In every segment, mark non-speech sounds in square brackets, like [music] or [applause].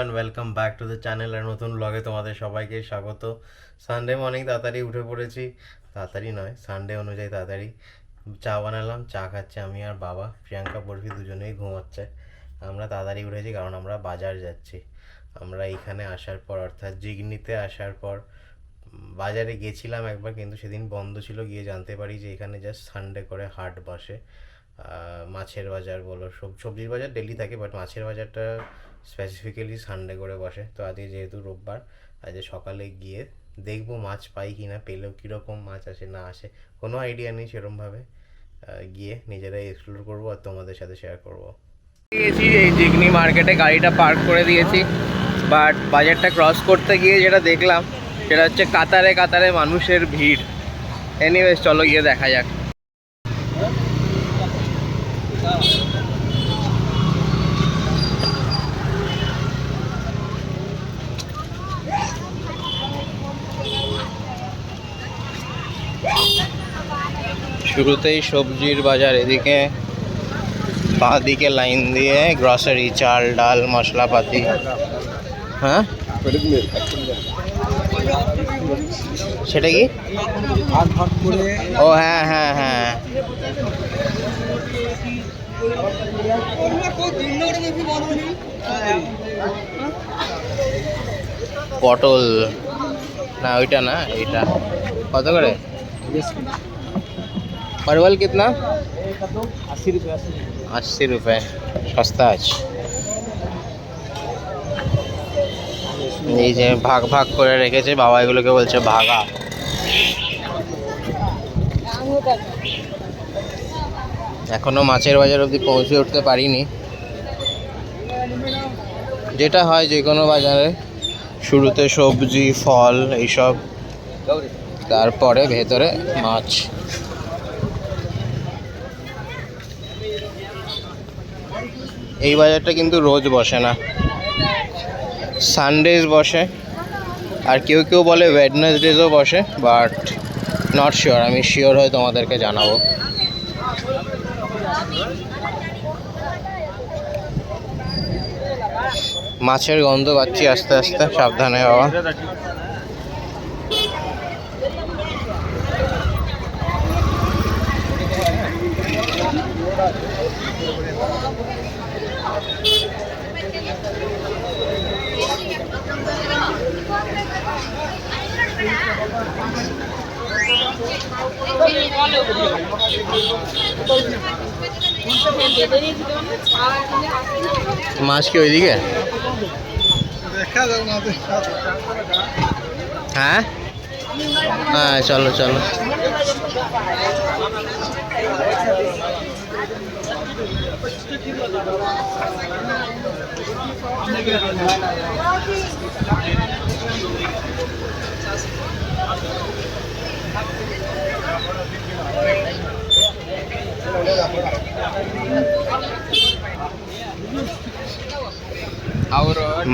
Everyone welcome back to the channel আর নতুন ব্লগে তোমাদের সবাইকে স্বাগত। সানডে মর্নিং তাড়াতাড়ি উঠে পড়েছি। তাড়াতাড়ি নয় সানডে অনুযায়ী তাড়াতাড়ি চা বানালাম, চা খাচ্ছে আমি আর বাবা। প্রিয়াঙ্কা, বরফি দুজনেই ঘুমাচ্ছে। আমরা তাড়াতাড়ি উঠেছি কারণ আমরা বাজার যাচ্ছি। আমরা এখানে আসার পর, অর্থাৎ জিগনিতে আসার পর, বাজারে গেছিলাম একবার, কিন্তু সেদিন বন্ধ ছিল, গিয়ে জানতে পারি যে এখানে জাস্ট সানডে করে হাট বসে। মাছের বাজার বলো, সব সবজির বাজার ডেলি থাকে বাট মাছের বাজারটা স্পেসিফিক্যালি সানডে করে বসে। তো আজকে যেহেতু রোববার আজকে সকালে গিয়ে দেখব মাছ পাই কি না পেলেও কীরকম মাছ আসে, না আসে। কোনো আইডিয়া নেই সেরমভাবে। গিয়ে নিজেরাই এক্সপ্লোর করব আর তোমাদের সাথে শেয়ার করব। দিয়েছি, এই জিগনি মার্কেটে গাড়িটা পার্ক করে দিয়েছি। বাট বাজারটা ক্রস করতে গিয়ে যেটা দেখলাম, সেটা হচ্ছে কাতারে কাতারে মানুষের ভিড়। এনিওয়েজ চলো গিয়ে দেখা যাক। শুরুতেই সবজির বাজার এদিকে বাঁ দিকে লাইন দিয়ে গ্রসারি চাল, ডাল, মশলাপাতি। হ্যাঁ? সেটা কি? ও হ্যাঁ হ্যাঁ হ্যাঁ। পটল। না, ওইটা না, এইটা। কত করে? परवल कितना अस्सी रुपये अस्सी अस्सी रुपये সস্তা আছে এই যে ভাগ ভাগ করে রেখেছে বাবা এগুলোকে বলছে ভাগা এখনো মাছের বাজার অবধি পৌঁছে উঠতে পারিনি যেটা হয় যে কোনো বাজারে শুরুতে সবজি ফল এইসব তারপরে ভেতরে মাছ এই বাজারটা কিন্তু রোজ বসে না। সানডেজ বসে। আর কেউ কেউ বলে ওয়েডনেসডেজও বসে বাট নট শিওর আমি শিওর হয়ে তোমাদেরকে জানাব। মাছের গন্ধ পাচ্ছি আস্তে আস্তে, সাবধানে বাবা। মাছ কি ওইদিকে? হ্যাঁ? হ্যাঁ চলো চলো।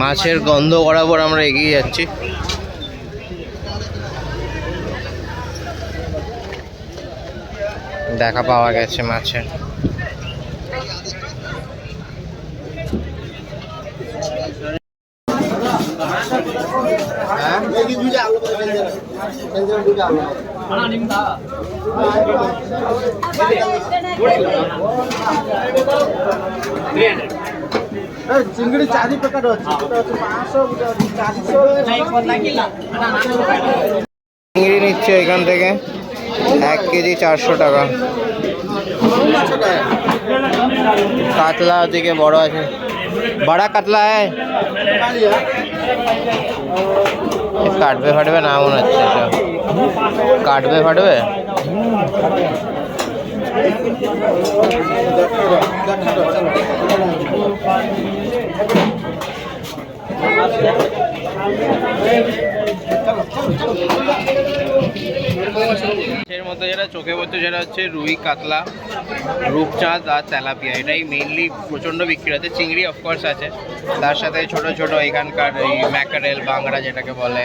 মাছের গন্ধ বরাবর আমরা এগিয়ে যাচ্ছি। দেখা পাওয়া গেছে মাছের। হ্যাঁ? ଚିଙ୍ଗୁଡ଼ି ଚାରି ପ୍ରକାର ଅଛି ଗୋଟେ ଅଛି ପାଞ୍ଚଶହ ଗୋଟେ ଅଛି ଚାରିଶହ চিংড়ি নিচ্ছে এখান থেকে এক কেজি চারশো টাকা মাছটা কাতলা ওদিকে বড় আছে বড়া কাতলা হ্যাঁ কাটবে ফাটবে না মনে হচ্ছে এটা কাটবে ফাটবে চলো চলো চলো মাছের মধ্যে যেটা চোখে পড়ছে সেটা হচ্ছে রুই, কাতলা, রূপচাঁদ আর তেলাপিয়া। এটাই মেইনলি প্রচণ্ড বিক্রি হচ্ছে চিংড়ি অফকোর্স আছে। তার সাথে ছোট ছোট এখানকার এই ম্যাকারেল বাংলা যেটাকে বলে।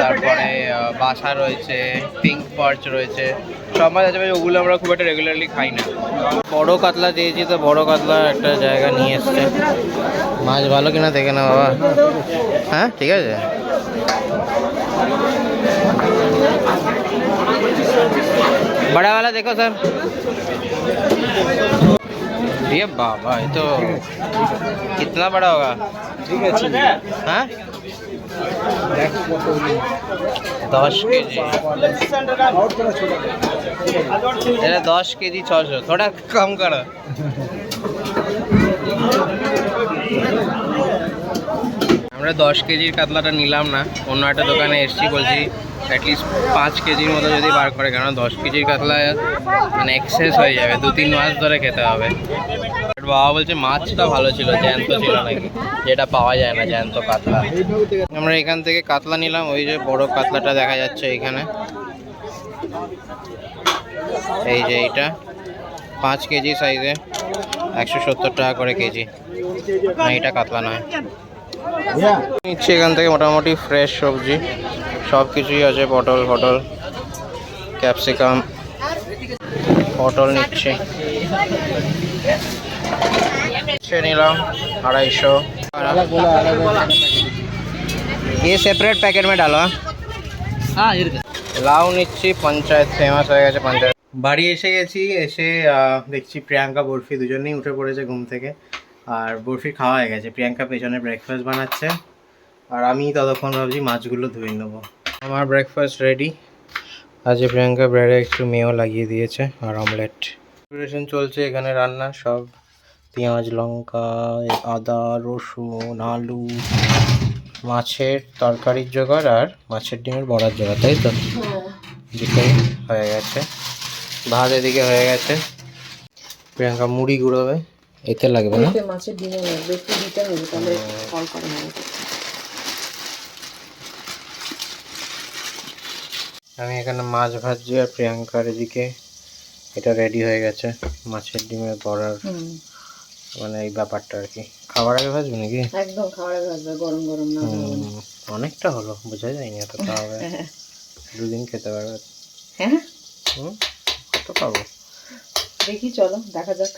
তারপরে বাসা রয়েছে পিঙ্ক পার্চ রয়েছে। সব মাছ আছে, ওগুলো আমরা খুব একটা রেগুলারলি খাই না। বড় কাতলা দিয়েছি তো, বড় কাতলা একটা জায়গা নিয়ে এসছে। মাছ ভালো কিনা দেখে না বাবা। হ্যাঁ ঠিক আছে। बड़ा वाला देखो सर ये बाबा ये तो कितना बड़ा होगा ঠিক আছে हाँ दस के जी আউট করা ছোট এটা দশ কেজি ছশো থোড়া কম করো আমরা দশ কেজির কাতলাটা নিলাম না অন্য একটা দোকানে এসছি বলছি অ্যাটলিস্ট পাঁচ কেজির মতো যদি বার করে কেন দশ কেজির কাতলা মানে এক্সেস হয়ে যাবে, দু তিন মাস ধরে খেতে হবে। বাবা বলছে মাছটা ভালো ছিল, জ্যান্ত ছিল নাকি, যেটা পাওয়া যায় না, জ্যান্ত কাতলা। আমরা এখান থেকে কাতলা নিলাম, ওই যে বড় কাতলাটা দেখা যাচ্ছে এখানে। এই যে এইটা, পাঁচ কেজি সাইজে একশো সত্তর টাকা করে কেজি। না, এটা কাতলা নয়। নিচ্ছি এখান থেকে মোটামুটি ফ্রেশ সবজি। সব কিছুই আছে পটল ফটল ক্যাপসিকাম পটল নিচ্ছি সে নিলাম আড়াইশো बोला अलग ये সেপারেট প্যাকেট মে ডালো हाँ इधर লাউ নিচ্ছি পঞ্চায়েত ফেমাস হয়ে গেছে পঞ্চায়েত বাড়ি এসে গেছি এসে আহ, দেখছি প্রিয়াঙ্কা বরফি দুজনেই উঠে পড়েছে ঘুম থেকে আর বরফি খাওয়া হয়ে গেছে প্রিয়াঙ্কা পেছনে ব্রেকফাস্ট বানাচ্ছে আর আমি ততক্ষণ ভাবছি মাছগুলো ধুয়ে নেবো আমার ব্রেকফাস্ট রেডি আজ প্রিয়াঙ্কা ব্রেডে একটু মেয়েও লাগিয়ে দিয়েছে আর অমলেট প্রিপারেশন চলছে এখানে রান্না সব পেঁয়াজ লঙ্কা আদা রসুন আলু মাছের তরকারির জোগাড় আর মাছের ডিমের বড়ার জোগাড় তাই তো? দুটোই হয়ে গেছে। ভাত এদিকে হয়ে গেছে। প্রিয়াঙ্কা মুড়ি গুঁড়োবে এতে লাগবে না? মাছের ডিমে লাগবে একটু দিতে হবে তাহলে ফল করে হবে আমি এখানে মাছ ভাজছি আর প্রিয়াঙ্কার এদিকে। এটা রেডি হয়ে গেছে মাছের ডিমের বড়ার। মানে এই ব্যাপারটা আর কি। খাবার আগে ভাজবে নাকি? একদম খাওয়ার আগে ভাজবে গরম গরম না অনেকটা হলো বোঝা যায়নি এত খাওয়াবে হ্যাঁ। দুদিন খেতে পারবে। হ্যাঁ? হুম কত পাবো দেখি চলো দেখা যাক।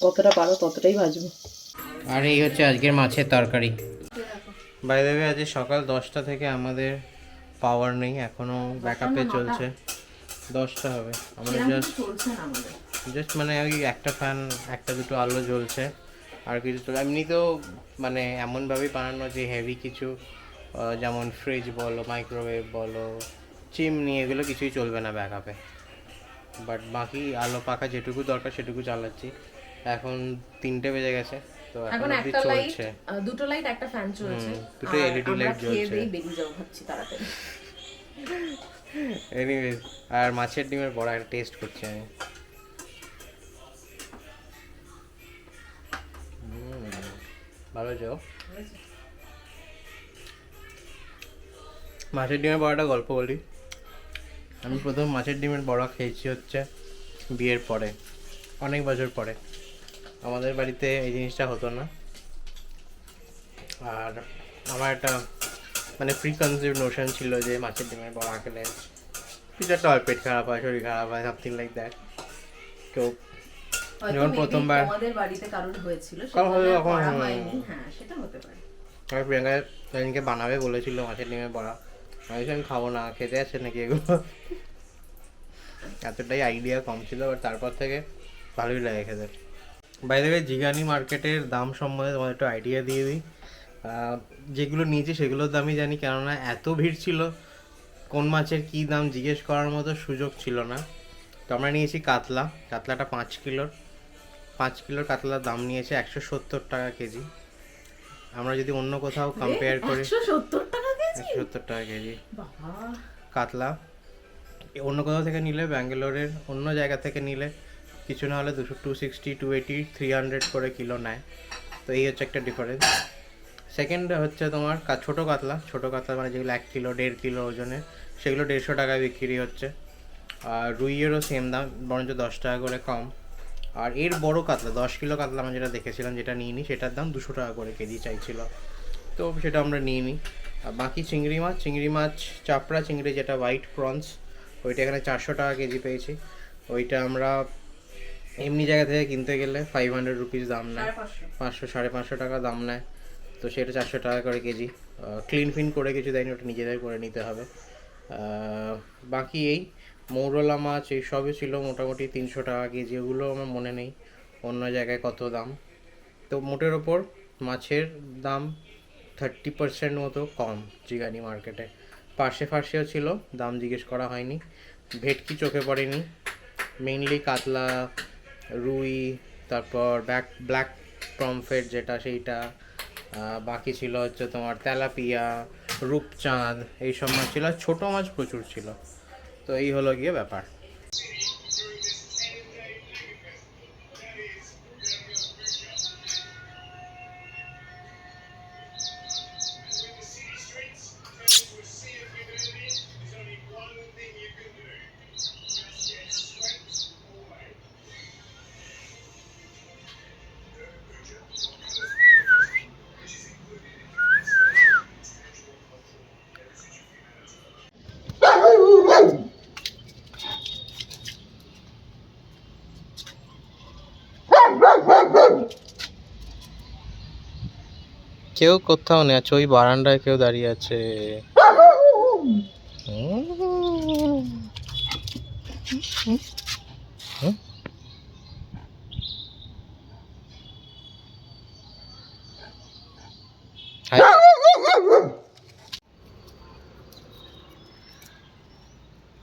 কতটা পারো ততটাই ভাজবো। আর এই হচ্ছে আজকের মাছের তরকারি। বাই দেবে আজ সকাল দশটা থেকে আমাদের পাওয়ার নেই এখনও ব্যাকআপে চলছে। দশটা হবে। আমরা জাস্ট আমাদের। জাস্ট মানে ওই একটা ফ্যান একটা দুটো আলো জ্বলছে আর কিছু তো এমনিতেও মানে এমনভাবেই বানানো যে হেভি কিছু যেমন ফ্রিজ বলো মাইক্রোওয়েভ বলো চিমনি এগুলো কিছুই চলবে না ব্যাকআপে বাট বাকি আলো পাখা যেটুকু দরকার সেটুকু চালাচ্ছি। এখন তিনটে বেজে গেছে। এখন একটা লাইট দুটো লাইট একটা ফ্যান চলছে। দুটো আমরা লাইট খেয়ে জ্বলছে। বেরিয়ে যাব ভাবছি তাড়াতাড়ি। এনিওয়েজ আর মাছের ডিমের বড়া একটা টেস্ট করছি আমি। ভালো যাও মাছের ডিমের বড়াটা গল্প বলি। আমি প্রথম মাছের ডিমের বড়া খেয়েছি হচ্ছে বিয়ের পরে অনেক বছর পরে। আমাদের বাড়িতে এই জিনিসটা হতো না। আর আমার একটা মানে প্রি কনসিভ নোশন ছিল যে মাছের ডিমের বড়া খেলে কিছু একটা পেট খারাপ হয় শরীর খারাপ হয় সামথিং লাইক দ্যাট কেউ যখন প্রথমবার- তোমাদের বাড়িতে কারোর হয়েছিল। হয়নি। হ্যাঁ প্রিয়াঙ্কা সেদিনকে বানাবে বলেছিল মাছের ডিমের বড়া। আমি আমি খাব না খেতে আছে নাকি এগুলো? এতটাই আইডিয়া কম ছিল বাট তারপর থেকে ভালোই লাগে খেতে। বাইরে জিগানি মার্কেটের দাম সম্বন্ধে তোমার একটু আইডিয়া দিয়ে দিই। যেগুলো নিয়েছি সেগুলোর দামই জানি কেননা এত ভিড় ছিল কোন মাছের কী দাম জিজ্ঞেস করার মতো সুযোগ ছিল না। তো আমরা নিয়েছি কাতলা কাতলাটা পাঁচ কিলোর। পাঁচ কিলোর কাতলার দাম নিয়েছে একশো সত্তর টাকা কেজি। আমরা যদি অন্য কোথাও কম্পেয়ার করি একশো সত্তর টাকা কেজি? সত্তর টাকা কেজি। কাতলা অন্য কোথাও থেকে নিলে ব্যাঙ্গালোরের অন্য জায়গা থেকে নিলে কিছু না হলে দুশো two sixty two eighty three hundred করে কিলো নেয়। তো এই হচ্ছে একটা ডিফারেন্স সেকেন্ড হচ্ছে তোমার ছোটো কাতলা। ছোটো কাতলা মানে যেগুলো এক কিলো, দেড় কিলো ওজনে, সেগুলো দেড়শো টাকায় বিক্রি হচ্ছে। আর রুইয়েরও সেম দাম, বরঞ্চ দশ টাকা করে কম। আর এর বড় কাতলা, দশ কিলো কাতলা আমরা যেটা দেখেছিলাম, যেটা নিয়ে নিই সেটার দাম দুশো টাকা করে কেজি চাইছিল। তো সেটা আমরা নিয়ে নিই আর বাকি চিংড়ি মাছ চিংড়ি মাছ, চাপড়া চিংড়ি যেটা হোয়াইট প্রনস ওইটা এখানে চারশো টাকা কেজি পেয়েছি। ওইটা আমরা এমনি জায়গা থেকে কিনতে গেলে ফাইভ হান্ড্রেড রুপিস দাম নেয়। পাঁচশো। সাড়ে পাঁচশো টাকা দাম নেয়। তো সেটা চারশো টাকা করে কেজি। ক্লিন ফিন করে কিছু দেয়নি ওটা নিজেদের করে নিতে হবে। বাকি এই মৌরলা মাছ এই সবই ছিল মোটামুটি তিনশো টাকা কেজি। ওগুলো আমার মনে নেই অন্য জায়গায় কত দাম। তো মোটের ওপর মাছের দাম থার্টি পার্সেন্ট মতো কম জিগানি মার্কেটে পার্শে ফার্শেও ছিল দাম জিজ্ঞেস করা হয়নি। ভেটকি চোখে পড়েনি। মেইনলি কাতলা রুই, তারপর ব্যাক, ব্ল্যাক প্রমফেট যেটা সেইটা বাকি ছিল হচ্ছে তোমার তেলাপিয়া, রূপচাঁদ, এইসব মাছ ছিল। আর ছোটো মাছ প্রচুর ছিল। তো এই হলো গিয়ে ব্যাপার। কেউ কোথাও নেই আছে ওই বারান্দায় কেউ দাঁড়িয়ে আছে।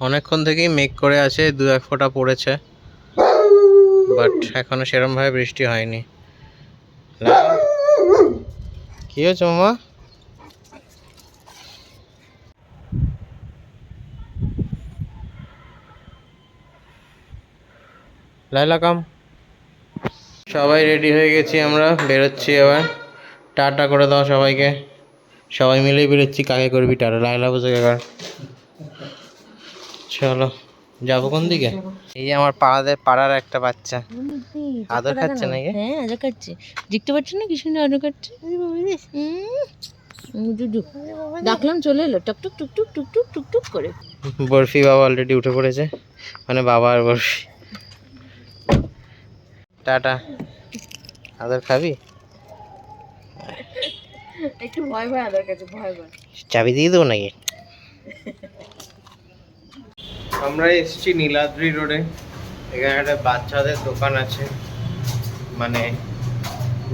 অনেকক্ষণ থেকেই মেঘ করে আছে, দু এক ফোঁটা পড়েছে, বাট এখনও সেরম ভাবে বৃষ্টি হয়নি। কি হয়েছে মামা। লাইলা কাম সবাই রেডি হয়ে গেছি আমরা, বেরোচ্ছি এবার। টাটা করে দাও সবাইকে। সবাই মিলেই বেরোচ্ছি, কাকে করবি টাটা? লাইলা বসে কাকার চলো। যাব কোন দিকে? এই যে আমার পাড়াদের পাড়ার একটা বাচ্চা। আদর খাচ্ছে না নাকি? হ্যাঁ আদর খাচ্ছে। দেখতে পাচ্ছ না কিছু না আদর খাচ্ছে? ডাকলাম চলে এলো। টক টক টুক টুক টুক টুক টুক টুক করে। বরফি বাবা অলরেডি উঠে পড়েছে। মানে বাবা আর বরফি। টাটা। আদর খাবি? একটু ভয় ভয় আদর কাছে ভয় ভয়। চাবি দিয়ে দেবো নাকি? আমরা এসেছি নীলাদ্রি রোডে। এখানে একটা বাচ্চাদের দোকান আছে। মানে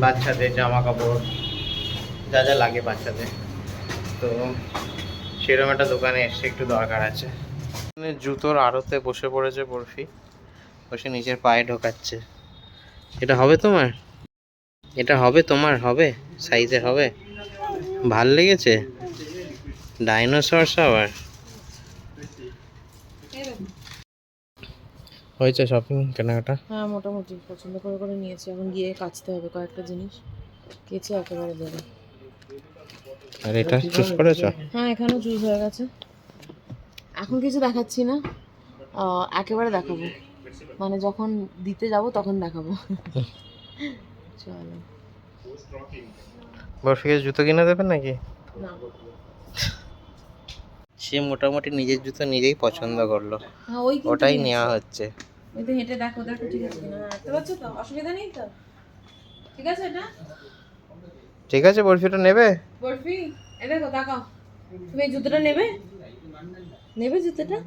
বাচ্চাদের জামা কাপড় যা যা লাগে বাচ্চাদের। তো সেরকম একটা দোকানে এসে একটু দরকার আছে। জুতোর আড়তে বসে পড়েছে বরফি। বসে নিজের পায়ে ঢোকাচ্ছে। এটা হবে তোমার? এটা হবে তোমার? হবে? সাইজের হবে? ভালো লেগেছে? ডাইনোসর আবার হয়েছে শপিং কেনাকাটা? হ্যাঁ মোটামুটি। পছন্দ করে করে নিয়েছি। এখন গিয়ে কাচতে হবে কয়েকটা জিনিস। কেচে একেবারে দেবে। আর এটা চুজ করেছ? হ্যাঁ এখানেও চুজ হয়ে গেছে। এখন কিছু দেখাচ্ছি না। একেবারে দেখাবো। মানে যখন দিতে যাব তখন দেখাবো। চলো। বরফিকে জুতো কিনে দেবেন নাকি? না। সে মোটামুটি নিজের জুতো নিজেই পছন্দ করল। হ্যাঁ ওটাই নেওয়া হচ্ছে। ওই তো হেঁটে দেখো দেখো ঠিক আছে কিনা? পাচ্ছ তো? অসুবিধা নেই তো? ঠিক আছে এটা? ঠিক আছে বরফি ওটা নেবে? বরফি এ দেখো তাকাও। তুমি জুতোটা নেবে? নেবে জুতোটা?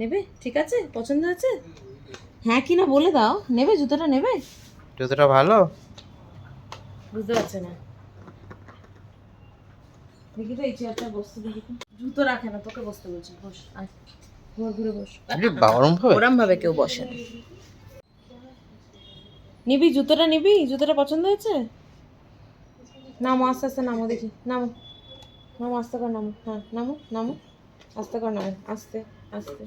নেবে? ঠিক আছে? পছন্দ আছে হ্যাঁ কি না বলে দাও। নেবে জুতোটা নেবে? জুতোটা ভালো? বুঝতে পারছে না। দেখি তো এই চেয়ারটা বসতে দেখি জুতো রাখে না তোকে বসতে বলছি বস আয়। ঘুরে ঘুরে বস। বারম ভাবে ওরম ভাবে কেউ বসে না। নিবি জুতোটা নিবি? জুতোটা পছন্দ হয়েছে? নামো আস্তে আস্তে নামো দেখি। নামো। নামো আস্তে কর নামো। হ্যাঁ নামো নামো। আস্তে কর নামো। আস্তে আস্তে।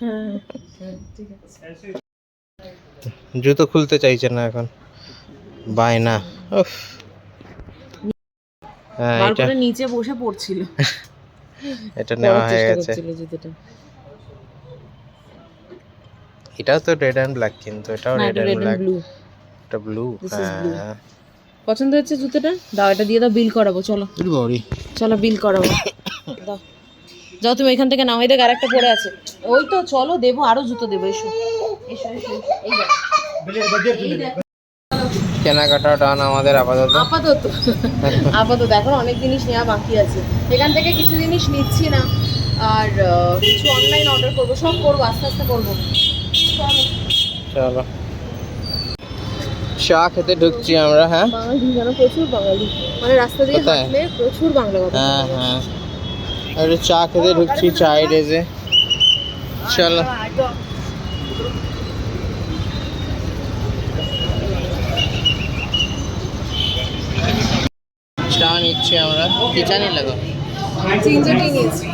হ্যাঁ হ্যাঁ ঠিক আছে। জুতো খুলতে চাইছে না এখন। বায়না। উফ। হ্যাঁ এটা নিচে বসে পড়ছিল। [laughs] এটা নেওয়া হয়ে গেছে। জুতোটা। এটাও তো রেড অ্যান্ড ব্ল্যাক কিন্তু এটাও রেড এটা অ্যান্ড ব্ল্যাক ব্লু এটা ব্লু হ্যাঁ। পছন্দ হচ্ছে জুতোটা? দাও এটা দিয়ে দাও বিল করাবো চলো। বড়ি চলো বিল করাবো। দাও। যাও তুমি এখান থেকে নাও এই দেখ আরেকটা পড়ে আছে। ওই তো চলো দেবো আরও জুতো দেবো এসো। এসো এসো। এই দেখ। কেনাকাটা ডান আমাদের আপাতত। আপাতত। আপাতত এখন অনেক জিনিস নেওয়া বাকি আছে। এখান থেকে কিছু জিনিস নিচ্ছি না। আর কিছু অনলাইন অর্ডার করব সব করব আস্তে আস্তে করব। চলো। চা খেতে ঢুকছি আমরা হ্যাঁ? বাঙালি প্রচুর বাঙালি। মানে রাস্তা দিয়ে হাঁটলে প্রচুর বাংলা কথা হ্যাঁ হ্যাঁ। চা খেতে ঢুকছি চায়ের এসে চলো। চা নিচ্ছি আমরা। কি চা নিলে গো? নিয়েছি।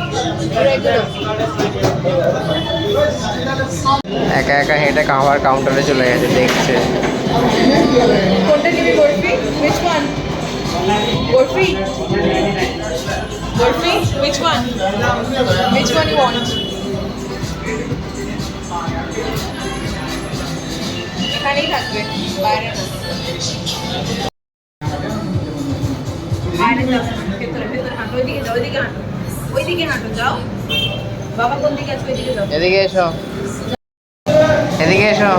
একা একা হেঁটে খাবার কাউন্টারে চলে গেছে দেখছে। কোনটা নিবি barfi? Which one? Barfi? Barfi? Which one? Which one you want? এখানেই থাকবে বাইরে যাও। বাবা কোন দিকে আছে? যাও। এদিকে এসো। এদিকে এসো।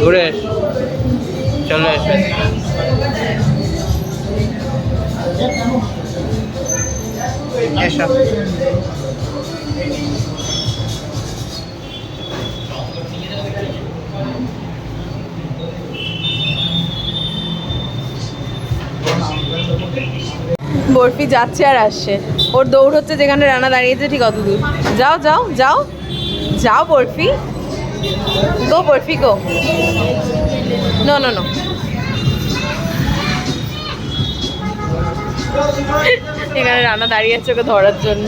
ঘুরে। চলো এসো। এসো। বরফি যাচ্ছে আর আসছে। ওর দৌড় হচ্ছে যেখানে রানা দাঁড়িয়েছে ঠিক অত দূর যাও যাও যাও যাও Barfi. Go Barfi, go. No no no এখানে রানা দাঁড়িয়ে আছে ওকে ধরার জন্য।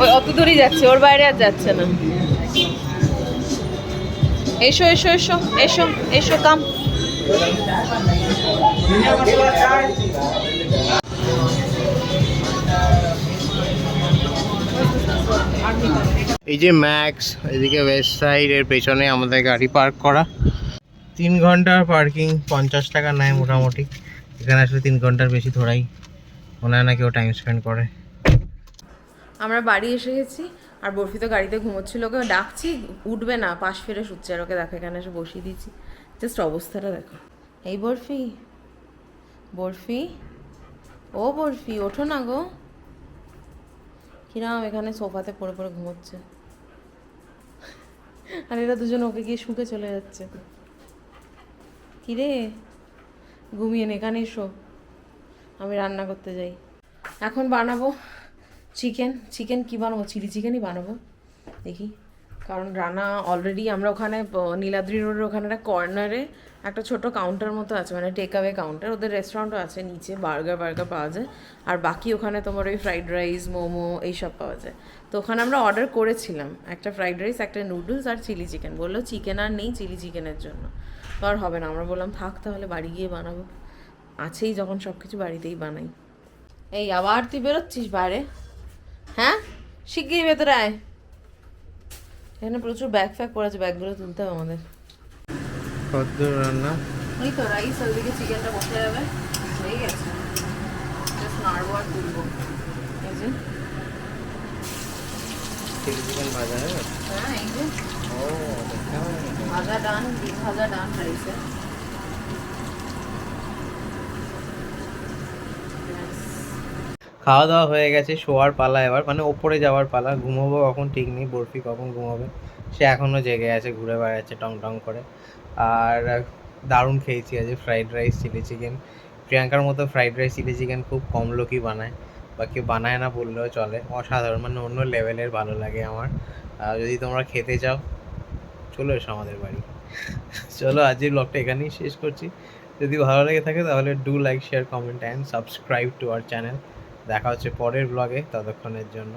ওই অত দূরই যাচ্ছে, ওর বাইরে আর যাচ্ছে না। এসো এসো এসো এসো এসো কাম এই যে ম্যাক্স এদিকে ওয়েস্ট সাইড এর পেছনে আমাদের গাড়ি পার্ক করা। তিন ঘণ্টার পার্কিং পঞ্চাশ টাকা নেয় মোটামুটি। এখানে আসলে তিন ঘণ্টার বেশি ধরাই। মনে হয় না কেউ টাইম স্পেন্ড করে। আমরা বাড়ি এসে গেছি, আর বরফি তো গাড়িতে ঘুমোচ্ছিল, ওকে ডাকছি, উঠবে না, পাশ ফিরে শুচ্ছে, আর ওকে দেখো, এখানে এসে বসিয়ে দিয়েছি জাস্ট অবস্থাটা দেখো। এই বরফি বরফি? ও বরফি, ওঠো না গো। কিরাম এখানে সোফাতে পড়ে পড়ে ঘুমোচ্ছে। আর এরা দুজন ওকে গিয়ে শুকে চলে যাচ্ছে। কিরে? ঘুমিয়ে এখানে এসো আমি রান্না করতে যাই। এখন বানাবো চিকেন। চিকেন কি বানাবো? চিলি চিকেনই বানাবো। দেখি। কারণ রানা অলরেডি আমরা ওখানে নীলাদ্রি রোডের ওখানে একটা কর্নারে একটা ছোট কাউন্টার মতো আছে মানে টেক অ্যাওয়ে কাউন্টার ওদের রেস্টুরেন্টও আছে, নিচে বার্গার বার্গার পাওয়া যায়। আর বাকি ওখানে তোমার ওই ফ্রাইড রাইস মোমো এইসব পাওয়া যায়। তো ওখানে আমরা অর্ডার করেছিলাম, একটা ফ্রাইড রাইস একটা নুডলস আর চিলি চিকেন বলল চিকেন আর নেই চিলি চিকেনের জন্য। তো আর হবে না, আমরা বললাম, থাক তাহলে, বাড়ি গিয়ে বানাবো। আছেই যখন সব কিছু বাড়িতেই বানাই। এই, আবার তুই বেরোচ্ছিস বাইরে? হ্যাঁ? শিগগিরই ভেতরে আয়। এখানে প্রচুর ব্যাগ ফ্যাগ পড়ে আছে ব্যাগগুলো তুলতে হবে আমাদের। কদ্দূর রান্না। এই তো রাইস ওইদিকে চিকেনটা বসে যাবে। হয়ে গেছে। জাস্ট নাড়বো আর তুলবো। এই যে। চিকেন ভাজা হ্যাঁ? এই যে। ও ভাজা ডান ডিম ভাজা ডান রাইসে খাওয়া দাওয়া হয়ে গেছে, শোয়ার পালা এবার মানে ওপরে যাওয়ার পালা। ঘুমোবো কখন? ঠিক নেই, বরফি কখন ঘুমাবে? সে এখনও জেগে আছে, ঘুরে বেড়াচ্ছে টং টং করে। আর দারুণ খেয়েছি আজ ফ্রাইড রাইস চিলি চিকেন প্রিয়াঙ্কার মতো ফ্রাইড রাইস চিলি চিকেন খুব কম লোকই বানায়, বা কেউ বানায় না বললেও চলে। অসাধারণ মানে অন্য লেভেলের ভালো লাগে আমার। যদি তোমরা খেতে চাও, চলো এসো আমাদের বাড়ি। চলো, আজকের ব্লগটা এখানেই শেষ করছি। যদি ভালো লেগে থাকে তাহলে do like share comment and subscribe to our channel দেখা হচ্ছে পরের ব্লগে ততক্ষণের জন্য।